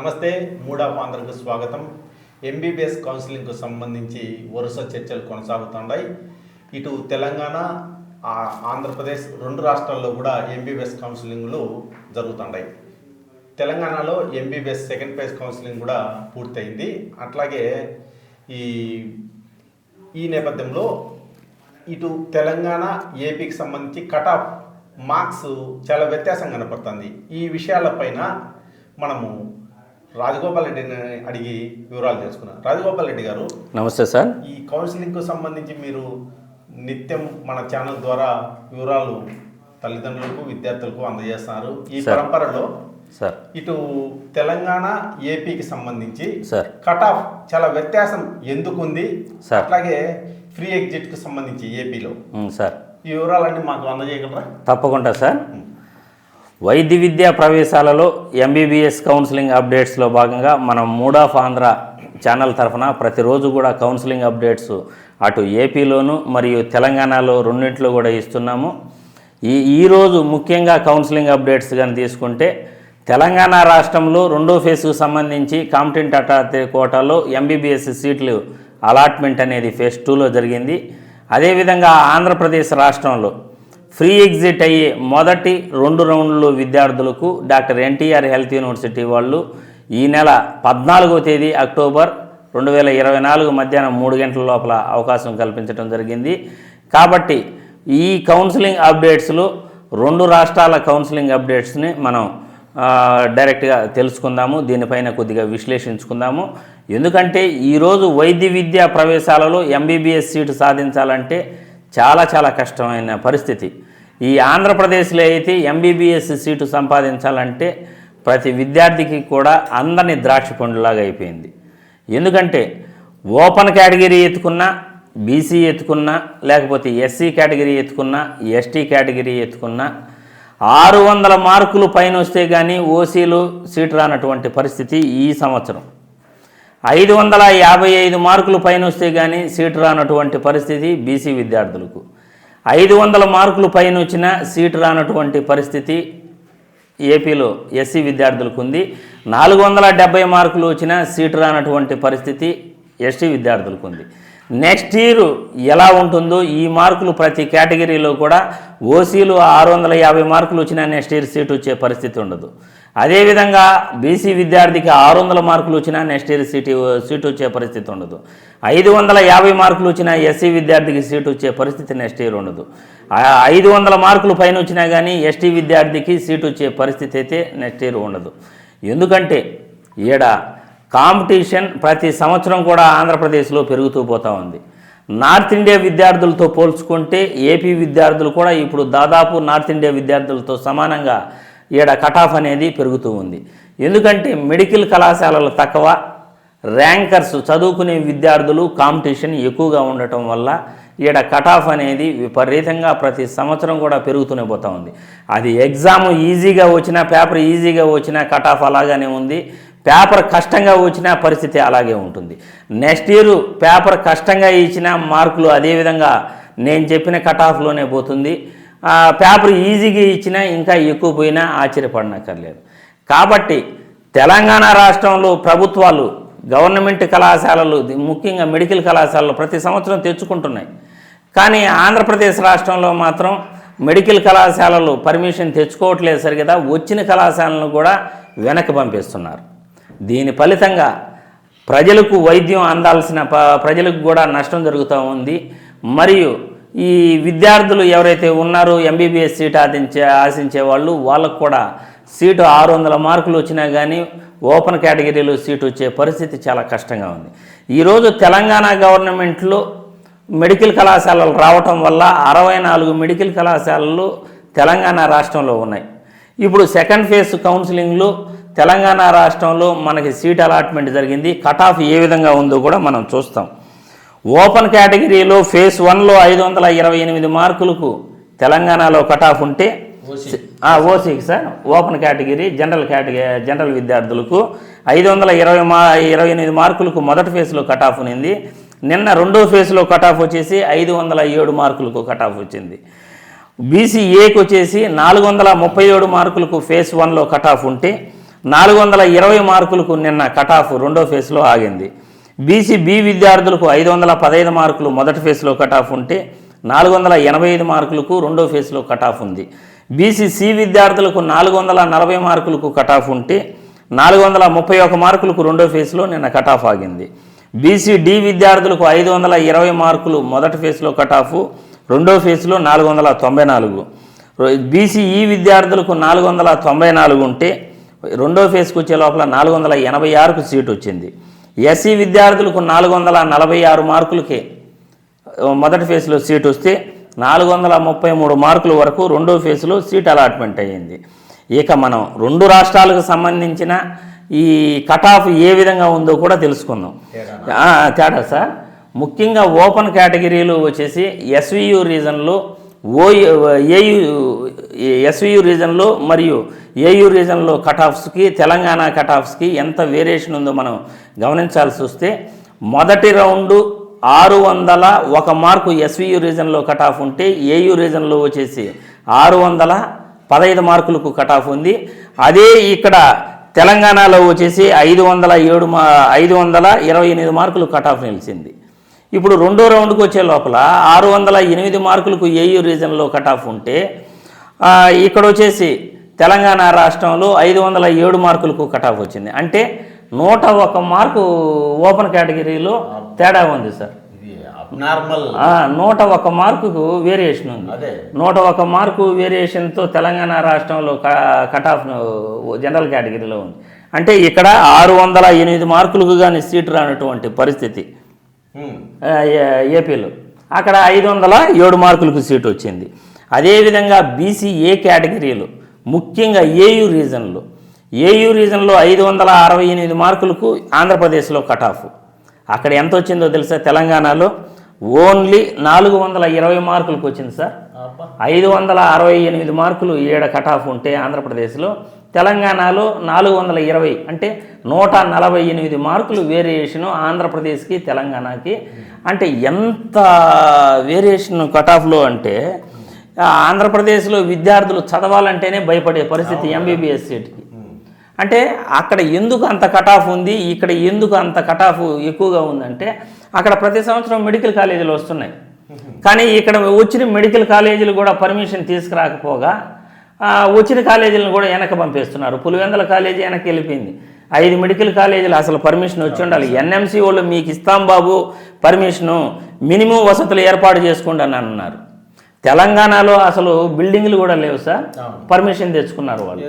నమస్తే మూడాప్ ఆంధ్రకు స్వాగతం. ఎంబీబీఎస్ కౌన్సిలింగ్కు సంబంధించి వరుస చర్చలు కొనసాగుతున్నాయి ఇటు తెలంగాణ ఆంధ్రప్రదేశ్ రెండు రాష్ట్రాల్లో కూడా ఎంబీబీఎస్ కౌన్సిలింగ్లు జరుగుతున్నాయి తెలంగాణలో ఎంబీబీఎస్ సెకండ్ ఫేజ్ కౌన్సిలింగ్ కూడా పూర్తయింది. అట్లాగే ఈ ఈ నేపథ్యంలో ఇటు తెలంగాణ ఏపీకి సంబంధించి కట్ ఆఫ్ మార్క్స్ చాలా వ్యత్యాసం కనపడుతుంది. ఈ విషయాలపైన మనము రాజగోపాల్ రెడ్డిని అడిగి వివరాలు తెలుసుకున్నాం. రాజగోపాల్ రెడ్డి గారు నమస్తే సార్. ఈ కౌన్సిలింగ్కు సంబంధించి మీరు నిత్యం మన ఛానల్ ద్వారా వివరాలు తల్లిదండ్రులకు విద్యార్థులకు అందజేస్తున్నారు. ఈ. పరంపరలో సార్. ఇటు తెలంగాణ ఏపీకి సంబంధించి సార్. కట్ ఆఫ్ చాలా వ్యత్యాసం ఎందుకు ఉంది సార్. అట్లాగే ఫ్రీ ఎగ్జిట్కి సంబంధించి ఏపీలో. సార్. ఈ వివరాలన్నీ మాకు అందజేయగలరా? తప్పకుండా సార్. వైద్య విద్యా ప్రవేశాలలో ఎంబీబీఎస్ కౌన్సిలింగ్ అప్డేట్స్లో భాగంగా మనం మూడ్ ఆఫ్ ఆంధ్ర ఛానల్ తరఫున ప్రతిరోజు కూడా కౌన్సిలింగ్ అప్డేట్స్ అటు ఏపీలోను మరియు తెలంగాణలో రెండింటిలో కూడా ఇస్తున్నాము. ఈ ఈరోజు ముఖ్యంగా కౌన్సిలింగ్ అప్డేట్స్ కానీ తీసుకుంటే తెలంగాణ రాష్ట్రంలో రెండో ఫేజ్కు సంబంధించి కాంపిటెంట్ అటారిటీ కోటాలో ఎంబీబీఎస్ సీట్లు అలాట్మెంట్ అనేది ఫేజ్ టూలో జరిగింది. అదేవిధంగా ఆంధ్రప్రదేశ్ రాష్ట్రంలో ఫ్రీ ఎగ్జిట్ అయ్యే మొదటి రెండు రౌండ్లు విద్యార్థులకు డాక్టర్ ఎన్టీఆర్ హెల్త్ యూనివర్సిటీ వాళ్ళు ఈ నెల పద్నాలుగో తేదీ అక్టోబర్ రెండు వేల ఇరవై నాలుగు మధ్యాహ్నం మూడు గంటల లోపల అవకాశం కల్పించడం జరిగింది. కాబట్టి ఈ కౌన్సిలింగ్ అప్డేట్స్లో రెండు రాష్ట్రాల కౌన్సిలింగ్ అప్డేట్స్ని మనం డైరెక్ట్గా తెలుసుకుందాము. దీనిపైన కొద్దిగా విశ్లేషించుకుందాము. ఎందుకంటే ఈరోజు వైద్య విద్యా ప్రవేశాలలో ఎంబీబీఎస్ సీటు సాధించాలంటే చాలా చాలా కష్టమైన పరిస్థితి. ఈ ఆంధ్రప్రదేశ్లో అయితే ఎంబీబీఎస్ సీటు సంపాదించాలంటే ప్రతి విద్యార్థికి కూడా అందరిని ద్రాక్ష పండులాగా అయిపోయింది. ఎందుకంటే ఓపెన్ కేటగిరీ ఎత్తుకున్నా బీసీ ఎత్తుకున్నా లేకపోతే ఎస్సీ కేటగిరీ ఎత్తుకున్నా ఎస్టీ కేటగిరీ ఎత్తుకున్నా ఆరు వందల మార్కులు పైన వస్తే కానీ ఓసీలు సీటు రానటువంటి పరిస్థితి ఈ సంవత్సరం. ఐదు వందల యాభై ఐదు మార్కులు పైన వస్తే కానీ సీటు రానటువంటి పరిస్థితి బీసీ విద్యార్థులకు. ఐదు వందల మార్కులు పైన వచ్చిన సీటు రానటువంటి పరిస్థితి ఏపీలో ఎస్సీ విద్యార్థులకు ఉంది నాలుగు వందల డెబ్బై మార్కులు వచ్చిన సీటు రానటువంటి పరిస్థితి ఎస్టీ విద్యార్థులకు ఉంది నెక్స్ట్ ఇయర్ ఎలా ఉంటుందో ఈ మార్కులు ప్రతి కేటగిరీలో కూడా ఓసీలు ఆరు వందల యాభై మార్కులు వచ్చినా నెక్స్ట్ ఇయర్ సీటు వచ్చే పరిస్థితి ఉండదు. అదేవిధంగా బీసీ విద్యార్థికి ఆరు వందల మార్కులు వచ్చినా నెక్స్ట్ ఇయర్ సీటు సీటు వచ్చే పరిస్థితి ఉండదు. ఐదు వందల యాభై మార్కులు వచ్చినా ఎస్సీ విద్యార్థికి సీటు వచ్చే పరిస్థితి నెక్స్ట్ ఇయర్ ఉండదు. ఐదు వందల మార్కులు పైన వచ్చినా కానీ ఎస్టీ విద్యార్థికి సీటు వచ్చే పరిస్థితి అయితే నెక్స్ట్ ఇయర్ ఉండదు. ఎందుకంటే ఈడ కాంపిటీషన్ ప్రతి సంవత్సరం కూడా ఆంధ్రప్రదేశ్లో పెరుగుతూ పోతా ఉంది. నార్త్ ఇండియా విద్యార్థులతో పోల్చుకుంటే ఏపీ విద్యార్థులు కూడా ఇప్పుడు దాదాపు నార్త్ ఇండియా విద్యార్థులతో సమానంగా ఈడ కటాఫ్ అనేది పెరుగుతూ ఉంది. ఎందుకంటే మెడికల్ కళాశాలలు తక్కువ ర్యాంకర్స్ చదువుకునే విద్యార్థులు కాంపిటీషన్ ఎక్కువగా ఉండటం వల్ల ఈడ కటాఫ్ అనేది విపరీతంగా ప్రతి సంవత్సరం కూడా పెరుగుతూనే పోతా ఉంది. అది ఎగ్జామ్ ఈజీగా వచ్చినా పేపర్ ఈజీగా వచ్చినా కటాఫ్ అలాగానే ఉంది. పేపర్ కష్టంగా వచ్చినా పరిస్థితి అలాగే ఉంటుంది. నెక్స్ట్ ఇయర్ పేపర్ కష్టంగా ఇచ్చిన మార్కులు అదేవిధంగా నేను చెప్పిన కట్ ఆఫ్లోనే పోతుంది పేపర్ ఈజీగా ఇచ్చినా ఇంకా ఎక్కువ పోయినా ఆశ్చర్యపడనక్కర్లేదు. కాబట్టి తెలంగాణ రాష్ట్రంలో ప్రభుత్వాలు గవర్నమెంట్ కళాశాలలు ముఖ్యంగా మెడికల్ కళాశాలలు ప్రతి సంవత్సరం తెచ్చుకుంటున్నాయి. కానీ ఆంధ్రప్రదేశ్ రాష్ట్రంలో మాత్రం మెడికల్ కళాశాలలు పర్మిషన్ తెచ్చుకోవట్లేదు సరిగదా వచ్చిన కళాశాలను కూడా వెనక్కి పంపిస్తున్నారు. దీని ఫలితంగా ప్రజలకు వైద్యం అందాల్సిన ప ప్రజలకు కూడా నష్టం జరుగుతూ ఉంది. మరియు ఈ విద్యార్థులు ఎవరైతే ఉన్నారో ఎంబీబీఎస్ సీట్ ఆశించే ఆశించే వాళ్ళు వాళ్ళకు కూడా సీటు ఆరు వందల మార్కులు వచ్చినా కానీ ఓపెన్ కేటగిరీలో సీటు వచ్చే పరిస్థితి చాలా కష్టంగా ఉంది. ఈరోజు తెలంగాణ గవర్నమెంట్లో మెడికల్ కళాశాలలు రావటం వల్ల అరవై నాలుగు మెడికల్ కళాశాలలు తెలంగాణ రాష్ట్రంలో ఉన్నాయి. ఇప్పుడు సెకండ్ ఫేజ్ కౌన్సిలింగ్లో తెలంగాణ రాష్ట్రంలో మనకి సీట్ అలాట్మెంట్ జరిగింది. కట్ ఆఫ్ ఏ విధంగా ఉందో కూడా మనం చూస్తాం. ఓపెన్ కేటగిరీలో ఫేజ్ వన్లో ఐదు వందల ఇరవై ఎనిమిది మార్కులకు తెలంగాణలో కట్ ఆఫ్ ఉంటే ఓసీకి sir. Open category general category general విద్యార్థులకు ఐదు వందల ఇరవై మా ఇరవై ఎనిమిది మార్కులకు మొదటి ఫేజ్లో కట్ ఆఫ్ ఉన్నింది. నిన్న రెండో ఫేజ్లో కట్ ఆఫ్ వచ్చేసి ఐదు వందల ఏడు మార్కులకు కట్ ఆఫ్ వచ్చింది. బీసీఏకి వచ్చేసి నాలుగు వందల ముప్పై ఏడు మార్కులకు ఫేజ్ వన్లో కట్ ఆఫ్ ఉంటే నాలుగు వందల ఇరవై మార్కులకు నిన్న కట్ ఆఫ్ రెండో ఫేజ్లో ఆగింది. బీసీ బి విద్యార్థులకు ఐదు వందల పదహైదు మార్కులు మొదటి ఫేజ్లో కట్ ఆఫ్ ఉంటే నాలుగు వందల ఎనభై ఐదు మార్కులకు రెండో ఫేజ్లో కట్ ఆఫ్ ఉంది. బీసీ సి విద్యార్థులకు నాలుగు వందల నలభై మార్కులకు కట్ ఆఫ్ ఉంటే నాలుగు వందల ముప్పై ఒక మార్కులకు రెండో ఫేజ్లో నిన్న కట్ ఆఫ్ ఆగింది. బీసీ డి విద్యార్థులకు ఐదు వందల ఇరవై మార్కులు మొదటి ఫేజ్లో కట్ ఆఫ్ రెండో ఫేజ్లో నాలుగు వందల తొంభై నాలుగు. బీసీఈ విద్యార్థులకు నాలుగు వందల తొంభై నాలుగు ఉంటే రెండో ఫేజ్కి వచ్చే లోపల నాలుగు వందల ఎనభై ఆరుకు సీటు వచ్చింది. ఎస్సీ విద్యార్థులకు నాలుగు వందల నలభై ఆరు మార్కులకే మొదటి ఫేజ్లో సీట్ వస్తే నాలుగు వందల ముప్పై మూడు మార్కుల వరకు రెండో ఫేజ్లో సీట్ అలాట్మెంట్ అయ్యింది. ఇక మనం రెండు రాష్ట్రాలకు సంబంధించిన ఈ కట్ ఆఫ్ ఏ విధంగా ఉందో కూడా తెలుసుకుందాం. తేడా సార్. ముఖ్యంగా ఓపెన్ కేటగిరీలు వచ్చేసి ఎస్వియు రీజన్లో ఓ ఏయు ఎస్వియు రీజన్లో మరియు ఏయు రీజన్లో కటాఫ్స్కి తెలంగాణ కటాఫ్స్కి ఎంత వేరియేషన్ ఉందో మనం గమనించాల్సి వస్తే మొదటి రౌండు ఆరు వందల ఒక మార్కు ఎస్వియు రీజన్లో కటాఫ్ ఉంటే ఏయు రీజన్లో వచ్చేసి ఆరు వందల పదహైదు మార్కులకు కటాఫ్ ఉంది. అదే ఇక్కడ తెలంగాణలో వచ్చేసి ఐదు వందల ఏడు మా ఐదు వందల ఇరవై ఎనిమిది మార్కులు కటాఫ్ నిలిచింది. ఇప్పుడు రెండో రౌండ్కి వచ్చే లోపల ఆరు వందల ఎనిమిది మార్కులకు ఏయు రీజన్లో కట్ ఆఫ్ ఉంటే ఇక్కడ వచ్చేసి తెలంగాణ రాష్ట్రంలో ఐదు వందల ఏడు మార్కులకు కట్ ఆఫ్ వచ్చింది. అంటే నూట ఒక మార్కు ఓపెన్ కేటగిరీలో తేడా ఉంది సార్. ఆ, నూట ఒక మార్కుకు వేరియేషన్ ఉంది. అదే. నూట ఒక మార్కు వేరియేషన్తో తెలంగాణ రాష్ట్రంలో క- కట్ ఆఫ్ జనరల్ కేటగిరీలో ఉంది. అంటే ఇక్కడ ఆరు వందల ఎనిమిది మార్కులకు కానీ సీటు రానటువంటి పరిస్థితి. ఏపీలో. అక్కడ ఐదు వందల ఏడు మార్కులకు సీటు వచ్చింది. అదేవిధంగా బీసీ ఏ కేటగిరీలో ముఖ్యంగా ఏయు రీజన్లో. ఏయు రీజన్లో ఐదు వందల అరవై ఎనిమిది మార్కులకు ఆంధ్రప్రదేశ్లో కట్ ఆఫ్. అక్కడ ఎంత వచ్చిందో తెలుసా? తెలంగాణలో ఓన్లీ నాలుగు వందల ఇరవై మార్కులకు వచ్చింది సార్. ఐదు వందల అరవై ఎనిమిది మార్కులు ఏడ కట్ ఆఫ్ ఉంటే ఆంధ్రప్రదేశ్లో తెలంగాణలో నాలుగు వందల ఇరవై అంటే నూట నలభై ఎనిమిది మార్కులు వేరియేషను ఆంధ్రప్రదేశ్కి తెలంగాణకి. అంటే ఎంత వేరియేషన్ కట్ ఆఫ్లో అంటే ఆంధ్రప్రదేశ్లో విద్యార్థులు చదవాలంటేనే భయపడే పరిస్థితి ఎంబీబీఎస్ సీట్కి. అంటే అక్కడ ఎందుకు అంత కట్ ఆఫ్ ఉంది ఇక్కడ ఎందుకు అంత కట్ ఆఫ్ ఎక్కువగా ఉందంటే అక్కడ ప్రతి సంవత్సరం మెడికల్ కాలేజీలు వస్తున్నాయి. కానీ ఇక్కడ వచ్చిన మెడికల్ కాలేజీలు కూడా పర్మిషన్ తీసుకురాకపోగా వచ్చిన కాలేజీలను కూడా వెనక పంపిస్తున్నారు. పులివెందల కాలేజీ వెనక్కి వెళ్ళిపోయింది. ఐదు మెడికల్ కాలేజీలు అసలు పర్మిషన్ వచ్చి ఉండాలి. ఎన్ఎంసీ వాళ్ళు మీకు ఇస్తాం బాబు పర్మిషను మినిమం వసతులు ఏర్పాటు చేసుకోండి అని అన్నారు. తెలంగాణలో అసలు బిల్డింగ్లు కూడా లేవు సార్. పర్మిషన్ తెచ్చుకున్నారు వాళ్ళు.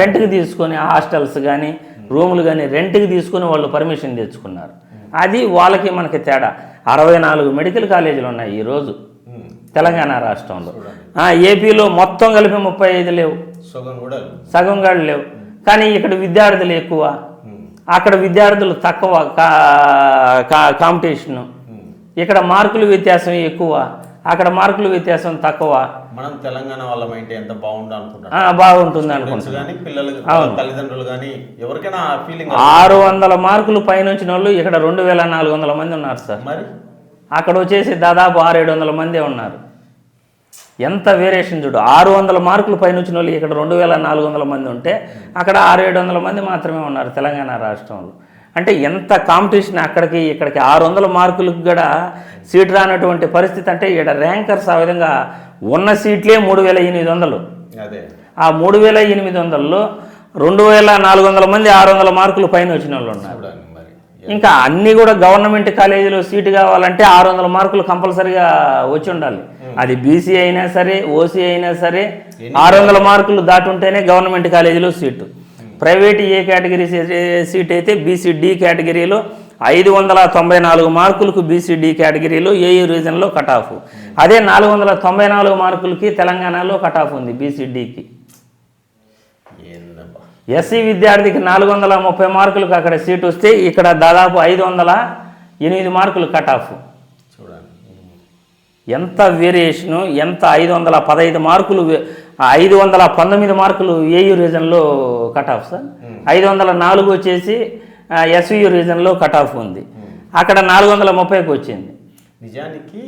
రెంట్కి తీసుకొని హాస్టల్స్ కానీ రూములు కానీ రెంట్కి తీసుకొని వాళ్ళు పర్మిషన్ తెచ్చుకున్నారు. అది వాళ్ళకి మనకి తేడా. అరవై నాలుగు మెడికల్ కాలేజీలు ఉన్నాయి ఈరోజు. తెలంగాణ రాష్ట్రంలో. ఏపీలో మొత్తం కలిపి ముప్పై ఐదు లేవు. సుగం కూడా లేవు. కానీ ఇక్కడ విద్యార్థులు ఎక్కువ. అక్కడ విద్యార్థులు తక్కువ కాంపిటీషను. ఇక్కడ మార్కుల వ్యత్యాసం ఎక్కువ. అక్కడ మార్కుల వ్యత్యాసం తక్కువ. మనం తెలంగాణ వాళ్ళమైతే ఎంత బాగుండు అనుకుంటాం ఆ, బాగుంటుంది అనుకుంటున్నాను కానీ పిల్లలు తల్లిదండ్రులు కానీ ఎవరికైనా ఫీలింగ్ ఆరు వందల మార్కులు పైన వచ్చిన వాళ్ళు ఇక్కడ రెండు వేల నాలుగు వందల మంది ఉన్నారు సార్. మరి? అక్కడ వచ్చేసి దాదాపు ఆరు ఏడు వందల మందే ఉన్నారు. ఎంత వేరియేషన్ చూడు ఆరు వందల మార్కులు పైన వచ్చిన వాళ్ళు ఇక్కడ రెండు వేల నాలుగు వందల మంది ఉంటే అక్కడ ఆరు ఏడు వందల మంది మాత్రమే ఉన్నారు తెలంగాణ రాష్ట్రంలో. అంటే ఎంత కాంపిటీషన్ అక్కడికి ఇక్కడికి ఆరు వందల మార్కులకు కూడా సీట్ రానటువంటి పరిస్థితి అంటే ఇక్కడ ర్యాంకర్స్ ఆ విధంగా ఉన్న సీట్లే మూడు వేల ఎనిమిది వందలు. అదే. ఆ మూడు వేల ఎనిమిది వందల్లో రెండు వేల నాలుగు వందల మంది ఆరు వందల మార్కులు పైన వచ్చిన వాళ్ళు ఉన్నారు. ఇంకా అన్ని కూడా గవర్నమెంట్ కాలేజీలో సీటు కావాలంటే ఆరు వందల మార్కులు కంపల్సరిగా వచ్చి ఉండాలి. అది బీసీ అయినా సరే ఓసీ అయినా సరే ఆరు వందల మార్కులు దాటి ఉంటేనే గవర్నమెంట్ కాలేజీలో seat. Private A category seat అయితే బీసీ డి కేటగిరీలో ఐదు వందల తొంభై నాలుగు మార్కులకు బీసీ డి కేటగిరీలో ఏయూ రీజన్లో కట్ ఆఫ్? అదే నాలుగు వందల తొంభై నాలుగు మార్కులకి తెలంగాణలో కట్ ఆఫ్ ఉంది బీసీ డికి ఏందబ్బా? ఎస్సీ విద్యార్థికి నాలుగు వందల ముప్పై మార్కులకు అక్కడ సీట్ వస్తే ఇక్కడ దాదాపు ఐదు వందల ఎనిమిది మార్కులు కట్ ఆఫ్. ఎంత వేరియేషను ఎంత ఐదు వందల పదహైదు మార్కులు ఐదు వందల పంతొమ్మిది మార్కులు ఏయు రీజన్లో కట్ ఆఫ్ సార్ ఐదు వందల నాలుగు వచ్చేసి ఎస్వియు రీజన్లో కట్ ఆఫ్ ఉంది. అక్కడ నాలుగు వందల ముప్పైకి వచ్చింది. నిజానికి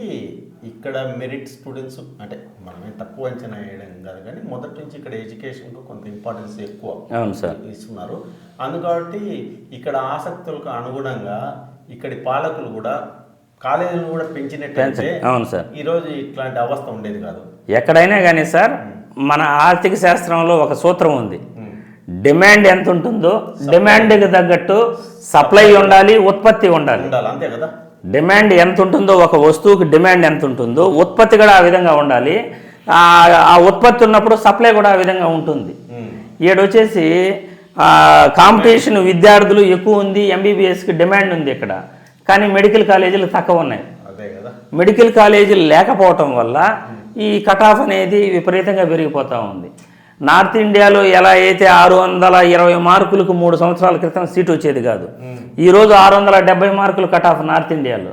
ఇక్కడ మెరిట్ స్టూడెంట్స్ అంటే మనమే తక్కువ అంచనా వేయడం కాదు కానీ మొదటి నుంచి ఇక్కడ ఎడ్యుకేషన్కు కొంత ఇంపార్టెన్స్ ఎక్కువ అవును సార్ ఇస్తున్నారు. అందుకబట్టి ఇక్కడ ఆసక్తులకు అనుగుణంగా ఇక్కడి పాలకులు కూడా కాలేజీలు కూడా పెంచినట్టయితే పెంచ- అవును సార్. ఈరోజు ఇట్లాంటి అవస్థ ఉండేది కాదు. ఎక్కడైనా కానీ సార్ మన ఆర్థిక శాస్త్రంలో ఒక సూత్రం ఉంది. డిమాండ్ ఎంత ఉంటుందో డిమాండ్కి తగ్గట్టు సప్లై ఉండాలి ఉత్పత్తి ఉండాలి. ఉండాలి అంతే కదా? డిమాండ్ ఎంత ఉంటుందో ఒక వస్తువుకి డిమాండ్ ఎంత ఉంటుందో ఉత్పత్తి కూడా ఆ విధంగా ఉండాలి. ఆ ఉత్పత్తి ఉన్నప్పుడు సప్లై కూడా ఆ విధంగా ఉంటుంది. ఉమ్. ఈడ వచ్చేసి కాంపిటీషన్ విద్యార్థులు ఎక్కువ ఉంది ఎంబీబీఎస్కి డిమాండ్ ఉంది ఇక్కడ. కానీ మెడికల్ కాలేజీలు తక్కువ ఉన్నాయి. మెడికల్ కాలేజీలు లేకపోవటం వల్ల ఈ కట్ ఆఫ్ అనేది విపరీతంగా పెరిగిపోతూ ఉంది. నార్త్ ఇండియాలో ఎలా అయితే ఆరు వందల ఇరవై మార్కులకు మూడు సంవత్సరాల క్రితం సీట్ వచ్చేది కాదు. ఈరోజు ఆరు వందల డెబ్బై మార్కులు కట్ ఆఫ్ నార్త్ ఇండియాలో.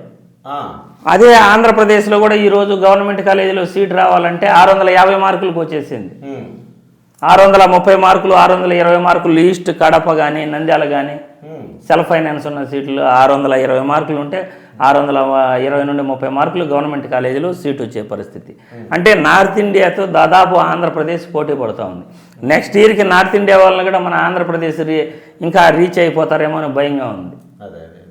అదే ఆంధ్రప్రదేశ్లో కూడా ఈరోజు గవర్నమెంట్ కాలేజీలో సీట్ రావాలంటే ఆరు వందల యాభై మార్కులకు వచ్చేసింది. ఆరు వందల ముప్పై మార్కులు ఆరు వందల ఇరవై మార్కులు ఈస్ట్ కడప కానీ నంద్యాల కానీ. సెల్ఫ్ ఫైనాన్స్ ఉన్న సీట్లు ఆరు వందల ఇరవై మార్కులు ఉంటే ఆరు వందల ఇరవై నుండి ముప్పై మార్కులు గవర్నమెంట్ కాలేజీలో సీట్ వచ్చే పరిస్థితి. అంటే నార్త్ ఇండియాతో దాదాపు ఆంధ్రప్రదేశ్ పోటీ పడుతూ ఉంది. నెక్స్ట్ ఇయర్కి నార్త్ ఇండియా వాళ్ళని కూడా మన ఆంధ్రప్రదేశ్ రీ- ఇంకా రీచ్ అయిపోతారేమో అని భయంగా ఉంది.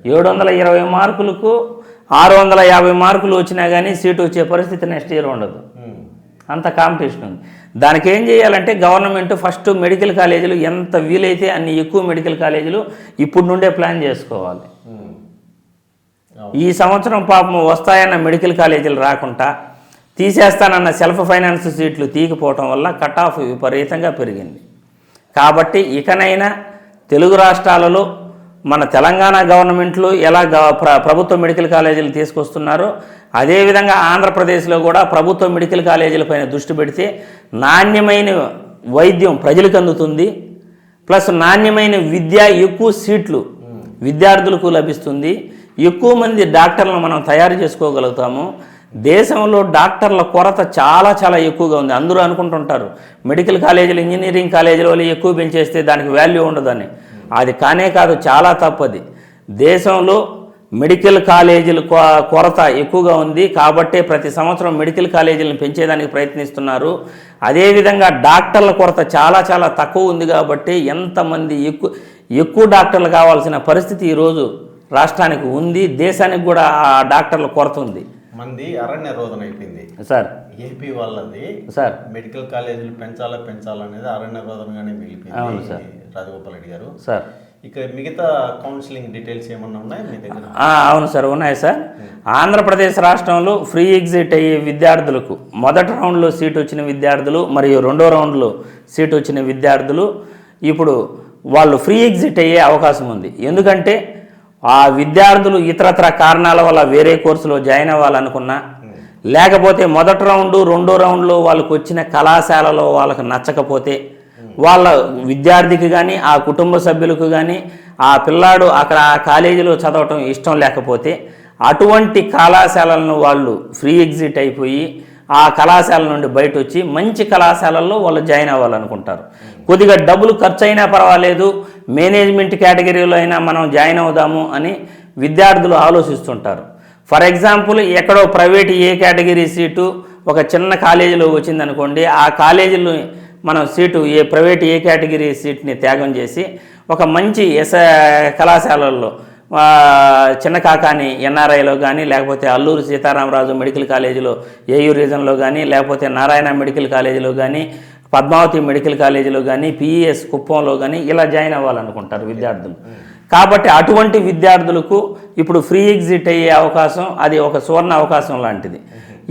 ఏడు వందల ఇరవై మార్కులకు ఆరు వందల యాభై మార్కులు వచ్చినా కానీ సీటు వచ్చే పరిస్థితి నెక్స్ట్ ఇయర్ ఉండదు. అంత కాంపిటీషన్ ఉంది. దానికి ఏం చేయాలంటే గవర్నమెంట్ ఫస్ట్ మెడికల్ కాలేజీలు ఎంత వీలైతే అన్ని ఎక్కువ మెడికల్ కాలేజీలు ఇప్పుడు నుండే ప్లాన్ చేసుకోవాలి. ఈ సంవత్సరం పాపం వస్తాయన్న మెడికల్ కాలేజీలు రాకుండా తీసేస్తానన్న సెల్ఫ్ ఫైనాన్స్ సీట్లు తీయకపోవటం వల్ల కట్ ఆఫ్ విపరీతంగా పెరిగింది. కాబట్టి ఇకనైనా తెలుగు రాష్ట్రాలలో మన తెలంగాణ గవర్నమెంట్లు ఎలా ప్రభుత్వ మెడికల్ కాలేజీలు తీసుకొస్తున్నారో అదేవిధంగా ఆంధ్రప్రదేశ్లో కూడా ప్రభుత్వ మెడికల్ కాలేజీలపైన దృష్టి పెడితే నాణ్యమైన వైద్యం ప్రజలకు అందుతుంది. ప్లస్ నాణ్యమైన విద్య ఎక్కువ సీట్లు విద్యార్థులకు లభిస్తుంది. ఎక్కువ మంది డాక్టర్లను మనం తయారు చేసుకోగలుగుతాము. దేశంలో డాక్టర్ల కొరత చాలా చాలా ఎక్కువగా ఉంది. అందరూ అనుకుంటుంటారు మెడికల్ కాలేజీలు ఇంజనీరింగ్ కాలేజీల వాళ్ళు ఎక్కువ పెంచేస్తే దానికి వాల్యూ ఉండదని. అది కానే కాదు చాలా తప్పది. దేశంలో మెడికల్ కాలేజీల కొరత ఎక్కువగా ఉంది కాబట్టే ప్రతి సంవత్సరం మెడికల్ కాలేజీలను పెంచేదానికి ప్రయత్నిస్తున్నారు. అదేవిధంగా డాక్టర్ల కొరత చాలా చాలా తక్కువ ఉంది కాబట్టి ఎంతమంది ఎక్కువ ఎక్కువ డాక్టర్లు కావాల్సిన పరిస్థితి ఈరోజు రాష్ట్రానికి ఉంది. దేశానికి కూడా ఆ డాక్టర్ల కొరత ఉంది. మంది అరణ్య రోదన అయిపోయింది. సార్. ఏపీ వాళ్ళది సార్. మెడికల్ కాలేజీలు పెంచాలా పెంచాలనేది అరణ్య రోదనగానే అవును మిగిలిపోయింది సార్. రాజగోపాల్ రెడ్డి గారు. సార్. ఇక మిగతా కౌన్సిలింగ్ డీటెయిల్స్ ఏమన్నా ఉన్నాయా మీ దగ్గర? అవును సార్ ఉన్నాయి సార్. ఆంధ్రప్రదేశ్ రాష్ట్రంలో ఫ్రీ ఎగ్జిట్ అయ్యే విద్యార్థులకు మొదటి రౌండ్లో సీట్ వచ్చిన విద్యార్థులు మరియు రెండో రౌండ్లో సీట్ వచ్చిన విద్యార్థులు ఇప్పుడు వాళ్ళు ఫ్రీ ఎగ్జిట్ అయ్యే అవకాశం ఉంది. ఎందుకంటే ఆ విద్యార్థులు ఇతరత్ర కారణాల వల్ల వేరే కోర్సులో జాయిన్ అవ్వాలనుకున్నా లేకపోతే మొదటి రౌండ్ రెండో రౌండ్లో వాళ్ళకు వచ్చిన కళాశాలలో వాళ్ళకు నచ్చకపోతే వాళ్ళ విద్యార్థికి కానీ ఆ కుటుంబ సభ్యులకు కానీ ఆ పిల్లాడు అక్కడ ఆ కాలేజీలో చదవటం ఇష్టం లేకపోతే అటువంటి కళాశాలలను వాళ్ళు ఫ్రీ ఎగ్జిట్ అయిపోయి ఆ కళాశాల నుండి బయట వచ్చి మంచి కళాశాలల్లో వాళ్ళు జాయిన్ అవ్వాలనుకుంటారు. కొద్దిగా డబ్బులు ఖర్చు అయినా పర్వాలేదు మేనేజ్మెంట్ కేటగిరీలో అయినా మనం జాయిన్ అవుదాము అని విద్యార్థులు ఆలోచిస్తుంటారు. ఫర్ ఎగ్జాంపుల్ ఎక్కడో ప్రైవేట్ ఏ కేటగిరీ సీటు ఒక చిన్న కాలేజీలో వచ్చిందనుకోండి ఆ కాలేజీలో మనం seat A private A category సీట్ని త్యాగం చేసి ఒక మంచి ఎస్ కళాశాలల్లో చిన్న కాకాని ఎన్ఆర్ఐలో కానీ లేకపోతే అల్లూరు సీతారామరాజు మెడికల్ కాలేజీలో ఏయూ రీజన్లో కానీ లేకపోతే నారాయణ మెడికల్ కాలేజీలో కానీ పద్మావతి మెడికల్ కాలేజీలో కానీ పిఈఎస్ కుప్పంలో కానీ ఇలా జాయిన్ అవ్వాలనుకుంటారు విద్యార్థులు. కాబట్టి అటువంటి విద్యార్థులకు ఇప్పుడు ఫ్రీ ఎగ్జిట్ అయ్యే అవకాశం అది ఒక సువర్ణ అవకాశం లాంటిది.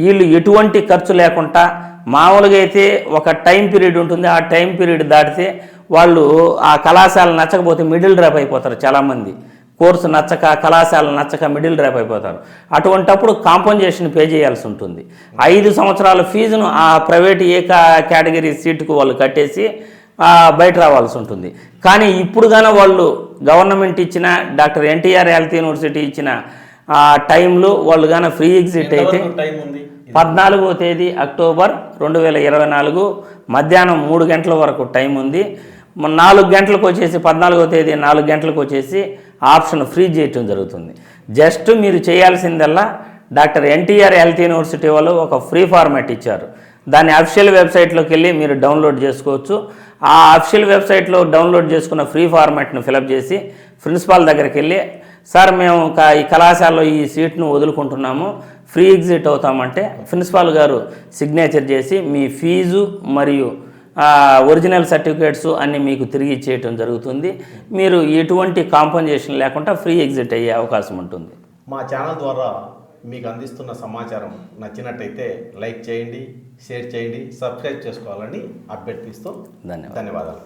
వీళ్ళు ఎటువంటి ఖర్చు లేకుండా మామూలుగా అయితే ఒక టైం పీరియడ్ ఉంటుంది. ఆ టైం పీరియడ్ దాటితే వాళ్ళు ఆ కళాశాల నచ్చకపోతే మిడిల్ డ్రాప్ అయిపోతారు చాలామంది. కోర్సు నచ్చక కళాశాల నచ్చక మిడిల్ డ్రాప్ అయిపోతారు. అటువంటప్పుడు కాంపన్సేషన్ పే చేయాల్సి ఉంటుంది. ఐదు సంవత్సరాల ఫీజును ఆ ప్రైవేట్ ఏ కా- కేటగిరీ సీటుకు వాళ్ళు కట్టేసి బయట రావాల్సి ఉంటుంది. కానీ ఇప్పుడు గాన వాళ్ళు గవర్నమెంట్ ఇచ్చిన డాక్టర్ ఎన్టీఆర్ హెల్త్ యూనివర్సిటీ ఇచ్చిన టైంలో వాళ్ళు గాన ఫ్రీ ఎగ్జిట్ అయితే టైం ఉంది? పద్నాలుగో తేదీ అక్టోబర్ రెండు వేల ఇరవై నాలుగు. మధ్యాహ్నం మూడు గంటల వరకు టైం ఉంది. నాలుగు గంటలకు వచ్చేసి పద్నాలుగో తేదీ నాలుగు గంటలకు వచ్చేసి ఆప్షన్ ఫ్రీ చేయటం జరుగుతుంది. జస్ట్ మీరు చేయాల్సిందల్లా డాక్టర్ ఎన్టీఆర్ హెల్త్ యూనివర్సిటీ వాళ్ళు ఒక ఫ్రీ ఫార్మాట్ ఇచ్చారు. దాన్ని అఫిషియల్ వెబ్సైట్లోకి వెళ్ళి మీరు డౌన్లోడ్ చేసుకోవచ్చు. ఆ అఫిషియల్ వెబ్సైట్లో డౌన్లోడ్ చేసుకున్న ఫ్రీ ఫార్మాట్ను ఫిలప్ చేసి ప్రిన్సిపాల్ దగ్గరికి వెళ్ళి సార్ మేము ఈ కళాశాలలో ఈ సీట్ను వదులుకుంటున్నాము. ఫ్రీ ఎగ్జిట్ అవుతామంటే ప్రిన్సిపాల్ గారు సిగ్నేచర్ చేసి మీ ఫీజు మరియు ఒరిజినల్ సర్టిఫికేట్స్ అన్ని మీకు తిరిగి ఇచ్చేయటం జరుగుతుంది. మీరు ఎటువంటి కాంపన్సేషన్ లేకుండా ఫ్రీ ఎగ్జిట్ అయ్యే అవకాశం ఉంటుంది. మా ఛానల్ ద్వారా మీకు అందిస్తున్న సమాచారం నచ్చినట్టయితే లైక్ చేయండి షేర్ చేయండి సబ్స్క్రైబ్ చేసుకోవాలని అభ్యర్థిస్తూ ధన్యవాదాలు. ధన్యవాదాలు.